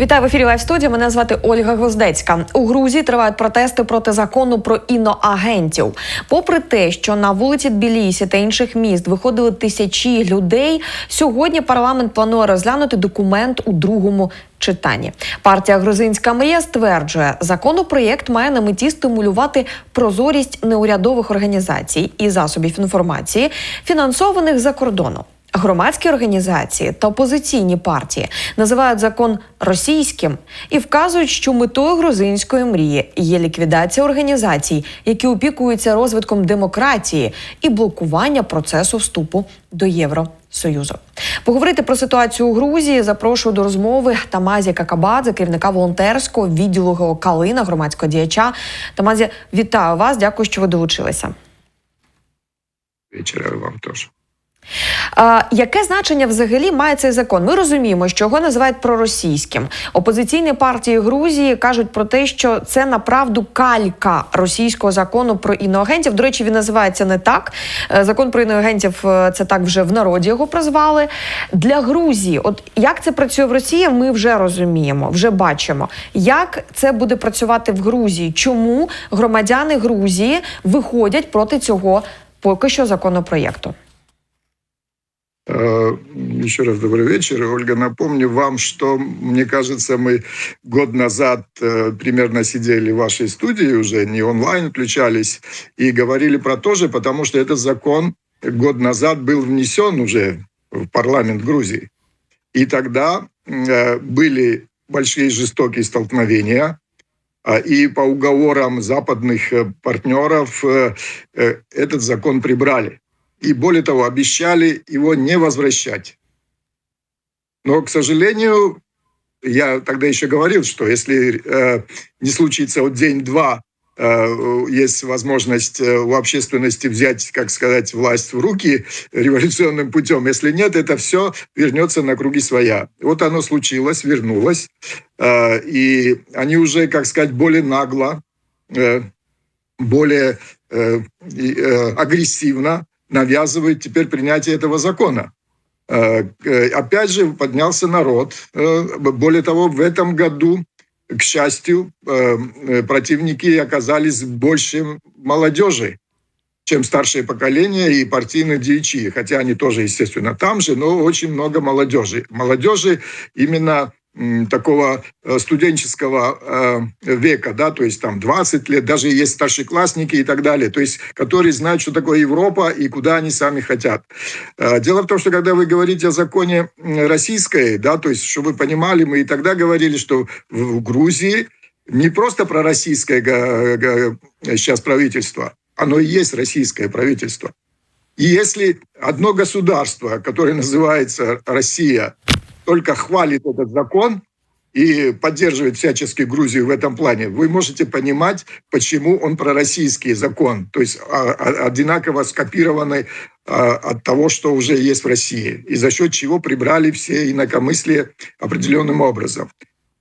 Вітаю в ефірі Лайв студія. Мене звати Ольга Гвоздецька. У Грузії тривають протести проти закону про іноагентів. Попри те, що на вулиці Тбілісі та інших міст виходили тисячі людей. Сьогодні парламент планує розглянути документ у другому читанні. Партія Грузинська мрія стверджує, законопроєкт має на меті стимулювати прозорість неурядових організацій і засобів інформації, фінансованих за кордоном. Громадські організації та опозиційні партії називають закон російським і вказують, що метою грузинської мрії є ліквідація організацій, які опікуються розвитком демократії і блокування процесу вступу до Євросоюзу. Поговорити про ситуацію у Грузії запрошую до розмови Тамазі Какабадзе, керівника волонтерського відділу Калина, громадського діяча. Тамазі, вітаю вас. Дякую, що ви долучилися. Вечера вам теж. А, яке значення взагалі має цей закон? Ми розуміємо, що його називають проросійським. Опозиційні партії Грузії кажуть про те, що це направду калька російського закону про іноагентів. До речі, він називається не так. Е, Закон про іноагентів е, це так вже в народі його прозвали. Для Грузії, от як це працює в Росії, ми вже розуміємо, вже бачимо. Як це буде працювати в Грузії? Чому громадяни Грузії виходять проти цього поки що законопроєкту? Э, Еще раз добрый вечер. Ольга, напомню вам, что, мне кажется, мы год назад э, примерно сидели в вашей студии уже, не онлайн включались, и говорили про то же, потому что этот закон год назад был внесен уже в парламент Грузии. И тогда э, были большие жестокие столкновения, а, и по уговорам западных партнеров этот закон прибрали. И более того, обещали его не возвращать. Но, к сожалению, я тогда еще говорил, что если э, не случится вот день-два, э, есть возможность э, у общественности взять, как сказать, власть в руки революционным путем. Если нет, это все вернется на круги своя. Вот оно случилось, вернулось. Э, и они уже, как сказать, более нагло, э, более э, э, агрессивно навязывает теперь принятие этого закона. Э, э, Опять же, поднялся народ. Э, Более того, в этом году, к счастью, противники оказались больше молодежи, чем старшее поколение и партийные дьячи. Хотя они тоже, естественно, там же, но очень много молодежи. Молодежи именно такого э, студенческого э, века, да, то есть там 20 лет, даже есть старшеклассники и так далее, то есть которые знают, что такое Европа и куда они сами хотят. Э, Дело в том, что когда вы говорите о законе российской, да, то есть, чтобы вы понимали, мы и тогда говорили, что в Грузии не просто пророссийское га- га- сейчас правительство, оно и есть российское правительство. И если одно государство, которое называется Россия, только хвалит этот закон и поддерживает всячески Грузию в этом плане, вы можете понимать, почему он пророссийский закон, то есть а, а, одинаково скопированный а, от того, что уже есть в России, и за счет чего прибрали все инакомыслие определенным образом.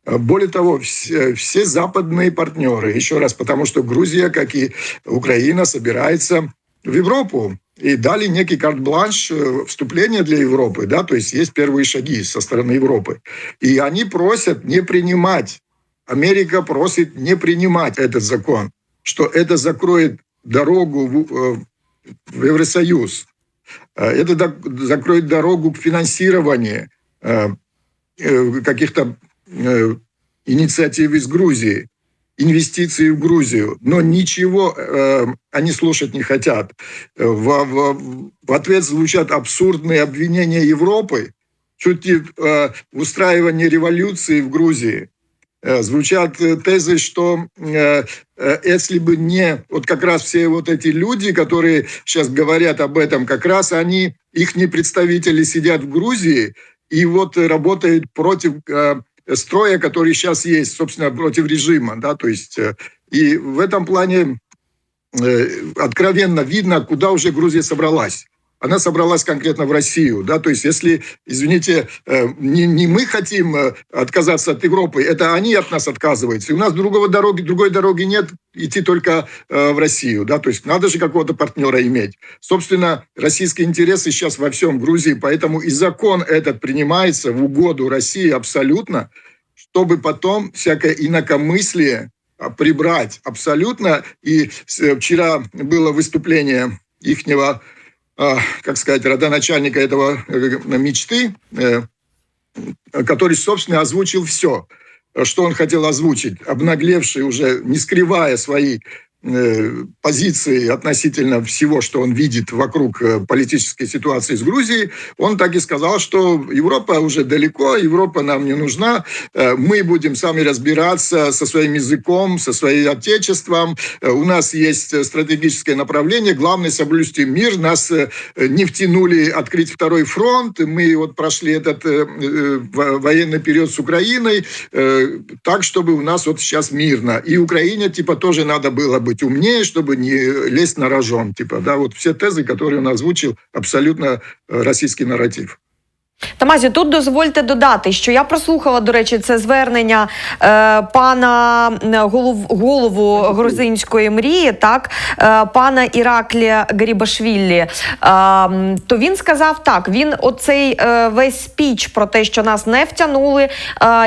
Более того, все, все западные партнеры, еще раз, потому что Грузия, как и Украина, собирается в Европу и дали некий карт-бланш э, вступления для Европы, да, то есть есть первые шаги со стороны Европы. И они просят не принимать, Америка просит не принимать этот закон, что это закроет дорогу в, э, в Евросоюз, Э, это закроет дорогу к финансированию каких-то инициатив из Грузии, инвестиции в Грузию, но ничего э, они слушать не хотят. Э, В, в- в ответ звучат абсурдные обвинения Европы, чуть э, в устраивании революции в Грузии. Э, Звучат э, тезы, что э, если бы не вот как раз все вот эти люди, которые сейчас говорят об этом, как раз они, их представители сидят в Грузии и вот работают против строя, который сейчас есть, собственно, против режима, да, то есть э, и в этом плане э, откровенно видно, куда уже Грузия собралась. Она собралась конкретно в Россию, да, то есть если, извините, э, не, не мы хотим э, отказаться от Европы, это они от нас отказываются, и у нас другого дороги, другой дороги нет, идти только э, в Россию, да, то есть надо же какого-то партнера иметь. Собственно, российские интересы сейчас во всем Грузии, поэтому и закон этот принимается в угоду России абсолютно, чтобы потом всякое инакомыслие а, прибрать абсолютно. И вчера было выступление ихнего, как сказать, родоначальника этого э, мечты, э, который, собственно, озвучил все, что он хотел озвучить, обнаглевший уже, не скрывая свои э, позиции относительно всего, что он видит вокруг э, политической ситуации с Грузией, он так и сказал, что Европа уже далеко, Европа нам не нужна, э, мы будем сами разбираться со своим языком, со своим отечеством, Э, у нас есть э, стратегическое направление, главное соблюсти мир, нас э, не втянули открыть второй фронт, мы вот прошли этот э, э, во- военный период с Украиной, э, так, чтобы у нас вот сейчас мирно. И Украине, типа, тоже надо было быть умнее, чтобы не лезть на рожон. Типа, да, вот все тезы, которые он озвучил, абсолютно э, российский нарратив. Тамазі, тут дозвольте додати, що я прослухала, до речі, це звернення е, пана голов, голову грузинської мрії, так, е, пана Іраклія Гарібашвілі. Е, то він сказав так: він оцей е, весь спіч про те, що нас не втягнули е,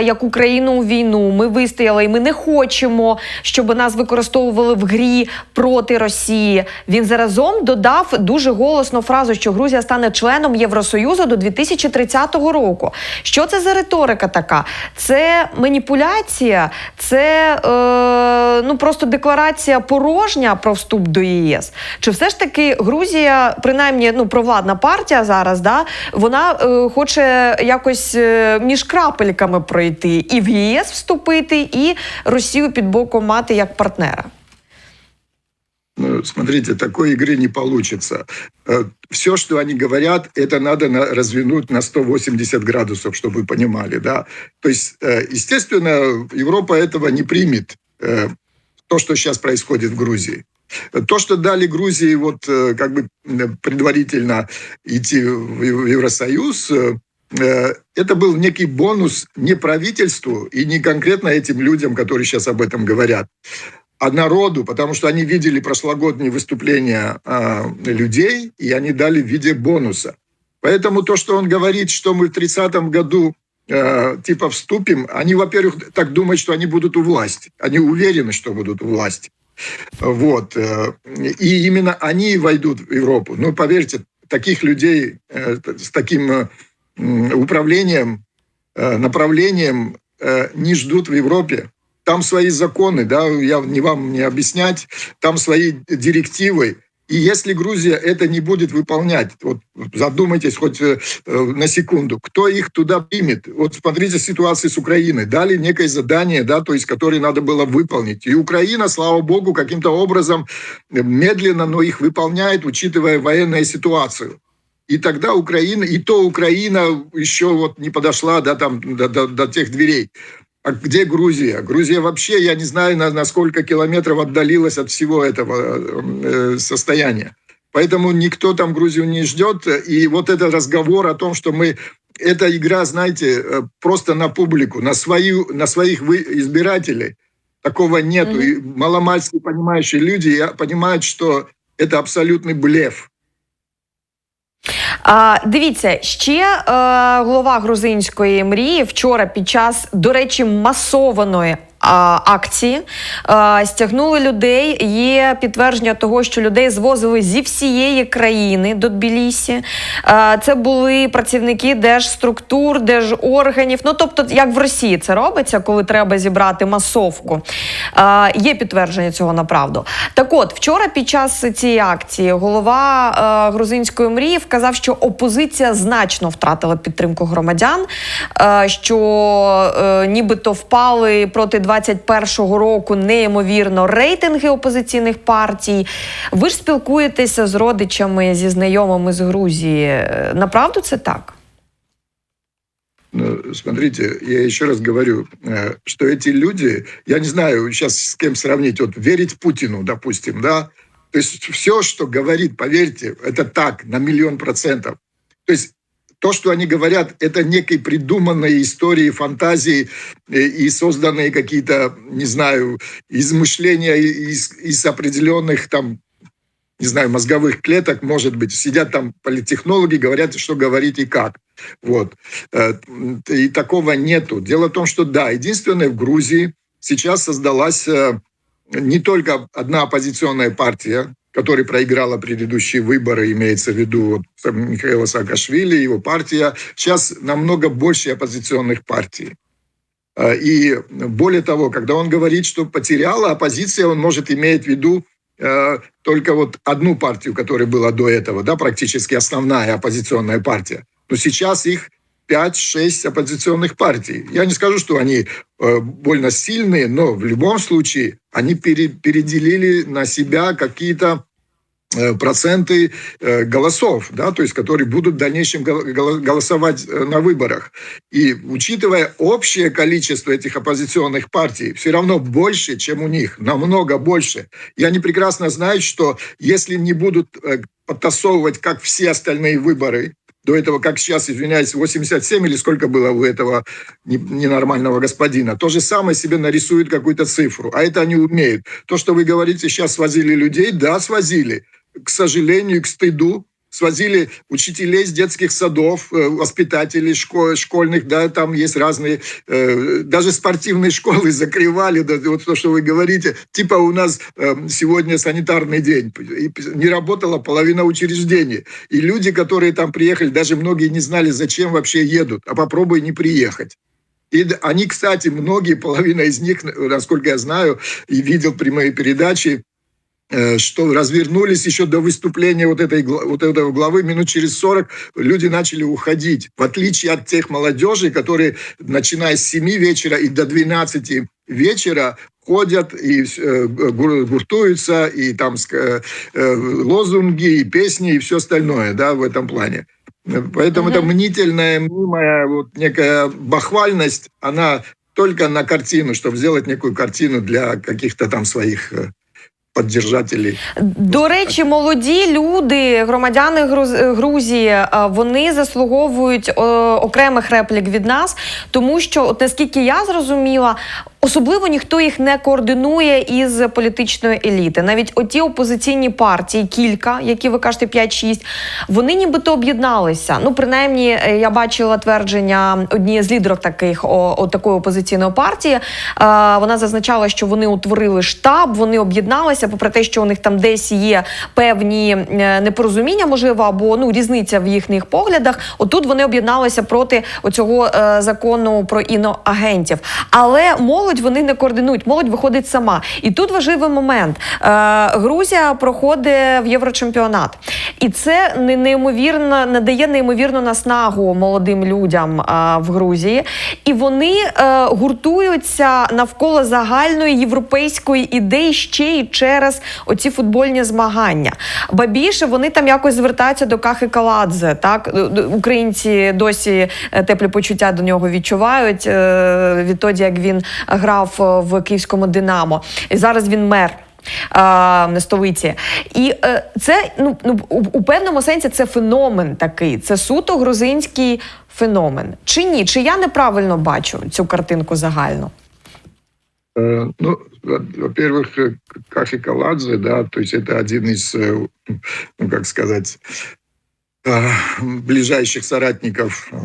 як Україну у війну. Ми вистояли, і ми не хочемо, щоб нас використовували в грі проти Росії. Він заразом додав дуже голосно фразу, що Грузія стане членом Євросоюзу до 2030 року. Що це за риторика така? Це маніпуляція, це е, ну просто декларація порожня про вступ до ЄС. Чи все ж таки Грузія, принаймні ну провладна партія зараз, да вона е, хоче якось е, між крапельками пройти і в ЄС вступити, і Росію під боком мати як партнера. Ну, смотрите, такой игры не получится. Все, что они говорят, это надо на- развернуть на 180 градусов, чтобы вы понимали. Да? То есть, э, естественно, Европа этого не примет, э, то, что сейчас происходит в Грузии. То, что дали Грузии вот э, как бы э, предварительно идти в Ев- в Евросоюз, э, э, это был некий бонус не правительству и не конкретно этим людям, которые сейчас об этом говорят, народу, потому что они видели прошлогодние выступления а, людей, и они дали в виде бонуса. Поэтому то, что он говорит, что мы в 30-м году э, типа вступим, они, во-первых, так думают, что они будут у власти. Они уверены, что будут у власти. Вот. э, И именно они войдут в Европу. Но поверьте, таких людей э, с таким э, управлением, э, направлением э, не ждут в Европе. Там свои законы, да, я не вам не объяснять, там свои директивы. И если Грузия это не будет выполнять, вот задумайтесь хоть э, э, на секунду, кто их туда примет? Вот смотрите ситуацию с Украиной. Дали некое задание, да, то есть, которое надо было выполнить. И Украина, слава богу, каким-то образом э, медленно, но их выполняет, учитывая военную ситуацию. И тогда Украина, и то Украина еще вот не подошла да, там, до, до, до тех дверей. А где Грузия? Грузия вообще, я не знаю, на, на сколько километров отдалилась от всего этого э, состояния. Поэтому никто там Грузию не ждет. И вот этот разговор о том, что мы... Эта игра, знаете, э, просто на публику, на, свою, на своих избирателей. Такого нету. Мгм. И маломальски понимающие люди понимают, что это абсолютный блеф. А, дивіться, ще е, голова грузинської мрії вчора під час, до речі, масованої. Акції стягнули людей. Є підтвердження того, що людей звозили зі всієї країни до Тбілісі. Це були працівники держструктур, держорганів. Ну тобто, як в Росії це робиться, коли треба зібрати масовку. Є підтвердження цього направду. Так от, вчора під час цієї акції голова грузинської мрії вказав, що опозиція значно втратила підтримку громадян, що е, нібито впали проти 21-го року неймовірно рейтинги опозиційних партій. Ви ж спілкуєтеся з родичами, зі знайомими з Грузії. Е, Направду це так? Ну, смотрите, я еще раз говорю, э, что эти люди, я не знаю сейчас с кем сравнить, вот верить Путину, допустим, да, то есть все, что говорит, поверьте, это так, на миллион процентов. То есть то, что они говорят, это некие придуманные истории, фантазии э, и созданные какие-то, не знаю, измышления из, из определенных там не знаю, мозговых клеток, может быть, сидят там политтехнологи, говорят, что говорить и как. Вот. Э, И такого нету. Дело в том, что да, единственное, в Грузии сейчас создалась э, не только одна оппозиционная партия, которая проиграла предыдущие выборы, имеется в виду Михаила Саакашвили, его партия. Сейчас намного больше оппозиционных партий. Э, И более того, когда он говорит, что потеряла оппозиция, он может иметь в виду э, только вот одну партию, которая была до этого, да, практически основная оппозиционная партия. Но сейчас их 5-6 оппозиционных партий. Я не скажу, что они э, больно сильные, но в любом случае они пере- переделили на себя какие-то э, проценты э, голосов, да, то есть которые будут в дальнейшем гол- гол- голосовать на выборах. И учитывая общее количество этих оппозиционных партий, все равно больше, чем у них, намного больше. И они прекрасно знают, что если не будут подтасовывать, как все остальные выборы, до этого, как сейчас, извиняюсь, 87 или сколько было у этого не- ненормального господина, то же самое себе нарисуют какую-то цифру. А это они умеют. То, что вы говорите, сейчас свозили людей, да, свозили. К сожалению, к стыду свозили учителей с детских садов, э, воспитателей шко- школьных, да, там есть разные, э, даже спортивные школы закрывали, да, вот то, что вы говорите, типа у нас э, сегодня санитарный день, и не работала половина учреждений, и люди, которые там приехали, даже многие не знали, зачем вообще едут, а попробуй не приехать. И они, кстати, многие, половина из них, насколько я знаю, и видел прямые передачи, что развернулись еще до выступления вот, этой, вот этого главы, минут через 40 люди начали уходить. В отличие от тех молодежи, которые, начиная с 7 вечера и до 12 вечера, ходят и э, гур- гуртуются, и там э, э, лозунги, и песни, и все остальное да, в этом плане. Поэтому Мгм. эта мнительная, мнимая вот некая бахвальность, она только на картину, чтобы сделать некую картину для каких-то там своих поддержателей. До речі, молоді люди, громадяни Груз- Грузії, е, вони заслуговують е, окремих реплік від нас, тому що, от наскільки я зрозуміла, особливо ніхто їх не координує із політичної еліти. Навіть оті опозиційні партії, кілька, які ви кажете, 5-6, вони нібито об'єдналися. Ну, принаймні, е, я бачила твердження однієї з лідерів таких о, о, такої опозиційної партії. Е, вона зазначала, що вони утворили штаб, вони об'єдналися, попри те, що у них там десь є певні е, непорозуміння, можливо, або ну різниця в їхніх поглядах. Отут вони об'єдналися проти оцього е, закону про іноагентів. Але молодь вони не координують, молодь виходить сама. І тут важливий момент: Е, Грузія проходить в Єврочемпіонат, і це не- неймовірно надає неймовірну наснагу молодим людям е, в Грузії, і вони е, гуртуються навколо загальної європейської ідеї ще й через оці футбольні змагання. Ба більше вони там якось звертаються до Кахи Каладзе. Так українці досі теплі почуття до нього відчувають відтоді, як він грав е, в київському Динамо. І зараз він мер. е, Столиці, і е, це ну, ну у, у певному сенсі це феномен такий. Це суто грузинський феномен. Чи ні? Чи я неправильно бачу цю картинку загально? Э, Ну, во- во-первых, э, Кахи Каладзе, да, то есть это один из, э, ну, как сказать, э, ближайших соратников э,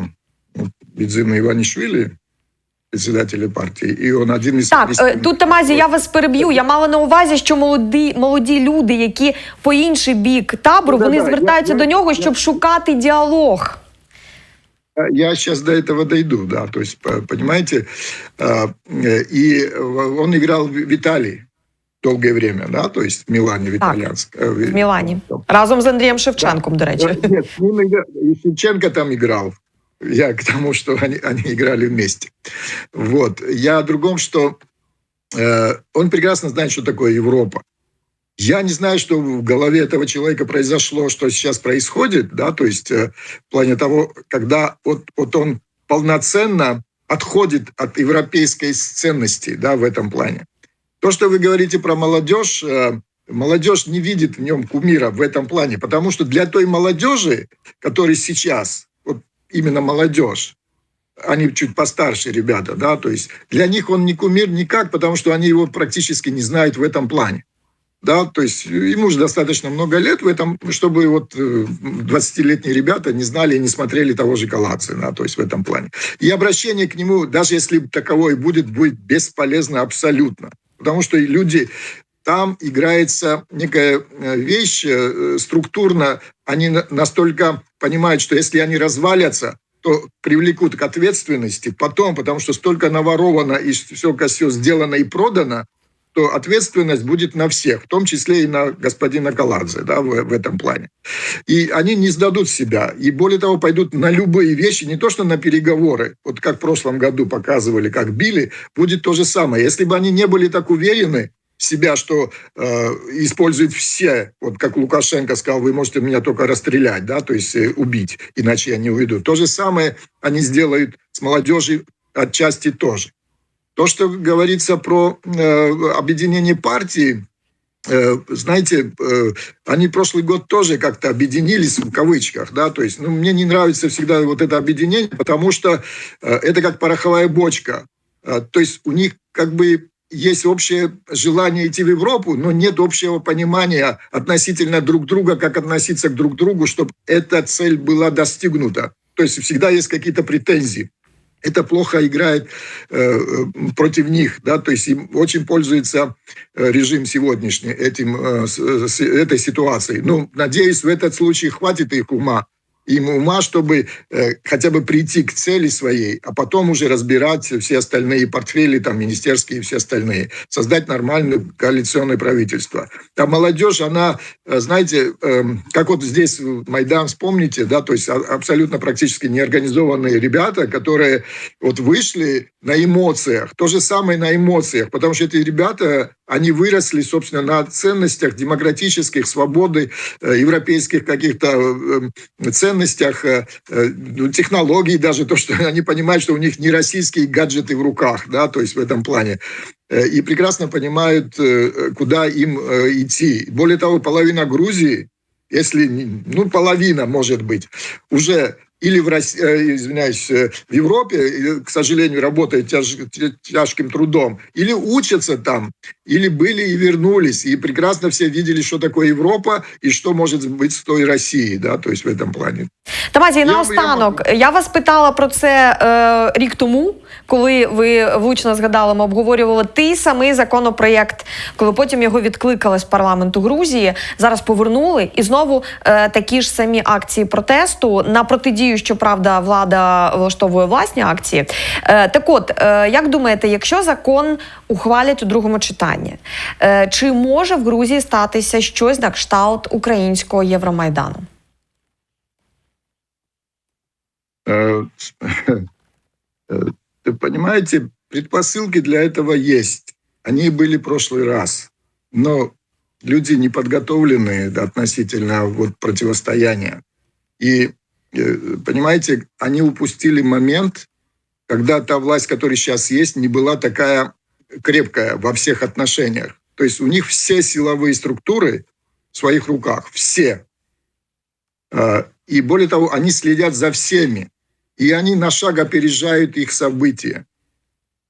ну, Бедзина Иванишвили, председателя партии, и он один из... Так, е, пристальных- тут Тамазі, я вас переб'ю. Я мала на увазі, що молоді, молоді люди, які по інший бік табору, Ну, вони да-да, звертаються я- до я- нього, я- щоб шукати діалог. Я сейчас до этого дойду, да, то есть, по- понимаете, э, э, и он играл в в Италии долгое время, да, то есть в Милане, в Так, итальянск. э, В Мілані разом з Андрієм Шевченком, до речі. Э, Нет, с ним игра- и Шевченко там играл. Я к тому, что они, они играли вместе. Вот. Я о другом, что э, он прекрасно знает, что такое Европа. Я не знаю, что в голове этого человека произошло, что сейчас происходит, да, то есть э, в плане того, когда вот, вот он полноценно отходит от европейской ценности, да, в этом плане. То, что вы говорите про молодежь, э, молодежь не видит в нем кумира в этом плане, потому что для той молодежи, которая сейчас, именно молодежь, они чуть постарше ребята, да, то есть для них он не кумир никак, потому что они его практически не знают в этом плане. да, то есть ему уже достаточно много лет в этом, чтобы вот 20-летние ребята не знали и не смотрели того же Каладзе, да, то есть в этом плане. И обращение к нему, даже если таковое будет, будет бесполезно абсолютно. Потому что люди там играется некая вещь структурно, они настолько понимают, что если они развалятся, то привлекут к ответственности потом, потому что столько наворовано и все, все сделано и продано, то ответственность будет на всех, в том числе и на господина Каладзе да, в, в этом плане. И они не сдадут себя. И более того, пойдут на любые вещи, не то что на переговоры, вот как в прошлом году показывали, как били, будет то же самое. Если бы они не были так уверены, себя, что э, использует все, вот как Лукашенко сказал, вы можете меня только расстрелять, да, то есть э, убить, иначе я не уйду. То же самое они сделают с молодежью отчасти тоже. То, что говорится про э, объединение партии, э, знаете, э, они прошлый год тоже как-то объединились в кавычках, да, то есть, ну, мне не нравится всегда вот это объединение, потому что э, это как пороховая бочка. Э, то есть у них как бы есть общее желание идти в Европу, но нет общего понимания относительно друг друга, как относиться к друг другу, чтобы эта цель была достигнута. То есть всегда есть какие-то претензии это плохо играет э, против них, да, то есть им очень пользуется э, режим сегодняшний этим, э, с, этой ситуацией. Ну, надеюсь, в этот случай хватит их ума, им ума, чтобы э, хотя бы прийти к цели своей, а потом уже разбирать все остальные портфели, там, министерские и все остальные. Создать нормальное коалиционное правительство. А молодежь, она, э, знаете, э, как вот здесь Майдан, вспомните, да, то есть абсолютно практически неорганизованные ребята, которые вот вышли на эмоциях, то же самое на эмоциях, потому что эти ребята, они выросли, собственно, на ценностях демократических, свободы, э, европейских каких-то э, ценностях, э, ну, технологий даже, то, что они понимают, что у них не российские гаджеты в руках, да, то есть в этом плане и прекрасно понимают, куда им идти. Более того, половина Грузии, если, ну, половина, может быть, уже или в, России, э, извиняюсь, э, в Европе, к сожалению, работают тяж, тяжким трудом, или учатся там, или были и вернулись, и прекрасно все видели, что такое Европа и что может быть с той Россией, да, то есть в этом плане. Тамазі, наостанок, я, я вас питала про це е, рік тому, коли ви влучно згадали, ми обговорювали той самий законопроєкт, коли потім його відкликали з парламенту Грузії. Зараз повернули і знову е, такі ж самі акції протесту на протидію, щоправда, влада влаштовує власні акції. Е, так, от е, як думаєте, якщо закон ухвалять у другому читанні, е, чи може в Грузії статися щось на кшталт українського Євромайдану? Понимаете, предпосылки для этого есть. Они были в прошлый раз. Но люди не подготовленные относительно вот противостояния. И, Понимаете, они упустили момент, когда та власть, которая сейчас есть, не была такая крепкая во всех отношениях. То есть у них все силовые структуры в своих руках, все. И более того, они следят за всеми и они на шаг опережают их события.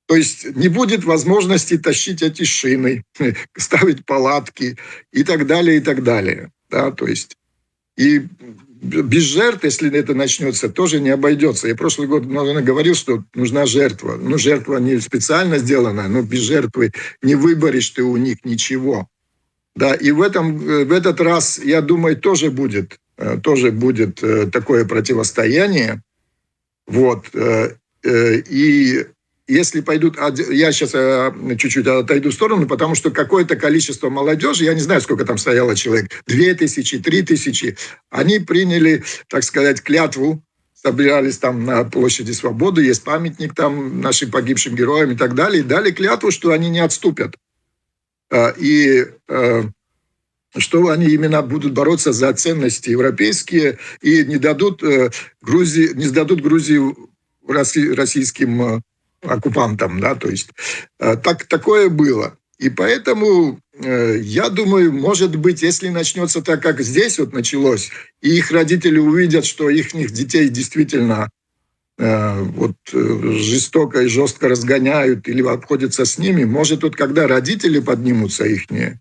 То есть не будет возможности тащить эти шины, ставить палатки и так далее, и так далее. Да, то есть и без жертв, если это начнется, тоже не обойдется. Я прошлый год наверное, говорил, что нужна жертва. Ну, жертва не специально сделана, но без жертвы не выборешь ты у них ничего. Да, и в, этом, в этот раз, я думаю, тоже будет, э, тоже будет э, такое противостояние. Вот. Э, и если пойдут... Я сейчас э, чуть-чуть отойду в сторону, потому что какое-то количество молодежи, я не знаю, сколько там стояло человек, две тысячи, три тысячи, они приняли, так сказать, клятву, собирались там на площади Свободы, есть памятник там нашим погибшим героям и так далее, и дали клятву, что они не отступят. И что они именно будут бороться за ценности европейские и не дадут э, Грузии, не сдадут Грузию российским э, оккупантам, да, то есть э, так такое было. И поэтому я думаю, может быть, если начнется так, как здесь вот началось, и их родители увидят, что их детей действительно вот жестоко и жестко разгоняют или обходятся с ними, может, вот когда родители поднимутся ихние,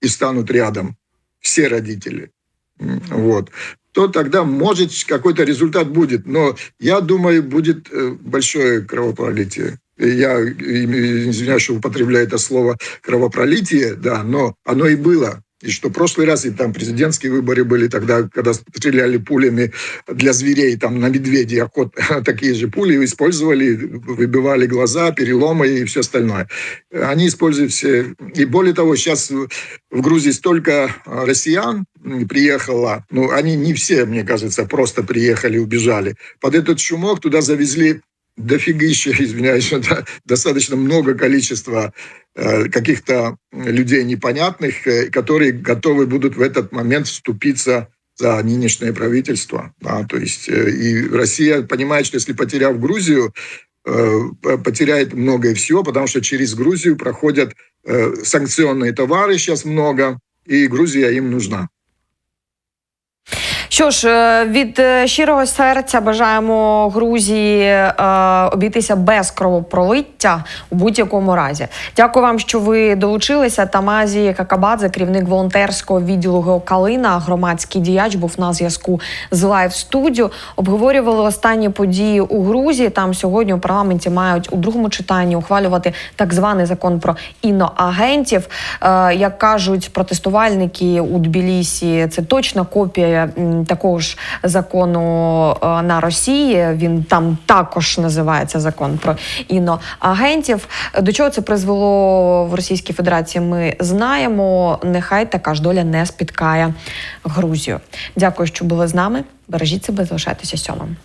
и станут рядом все родители, вот, то тогда, может, какой-то результат будет. Но я думаю, будет э, большое кровопролитие. Я извиняюсь, что употребляю это слово кровопролитие, да, но оно и было. И что в прошлый раз, и там президентские выборы были тогда, когда стреляли пулями для зверей, там на медведей охот, такие же пули использовали, выбивали глаза, переломы и все остальное. Они используют все. И более того, сейчас в Грузии столько а, россиян приехало, ну, они не все, мне кажется, просто приехали, убежали. Под этот шумок туда завезли дофигища, извиняюсь, да, достаточно много количества э, каких-то людей непонятных, э, которые готовы будут в этот момент вступиться за нынешнее правительство. Да, то есть э, и Россия понимает, что если потеряв Грузию, э, потеряет многое всего, потому что через Грузию проходят э, санкционные товары сейчас много, и Грузия им нужна. Що ж, е, від е, щирого серця бажаємо Грузії е, обійтися без кровопролиття у будь-якому разі. Дякую вам, що ви долучилися. Тамазі Какабадзе, керівник волонтерського відділу Геокалина, громадський діяч, був на зв'язку з лайв студіо. Обговорювали останні події у Грузії. Там сьогодні у парламенті мають у другому читанні ухвалювати так званий закон про іноагентів. Е, як кажуть протестувальники у Тбілісі, це точна копія такого ж закону е, на Росії. Він там також називається закон про іноагентів. До чого це призвело в Російській Федерації? Ми знаємо. Нехай така ж доля не спіткає Грузію. Дякую, що були з нами. Бережіть себе, залишайтеся сьомим.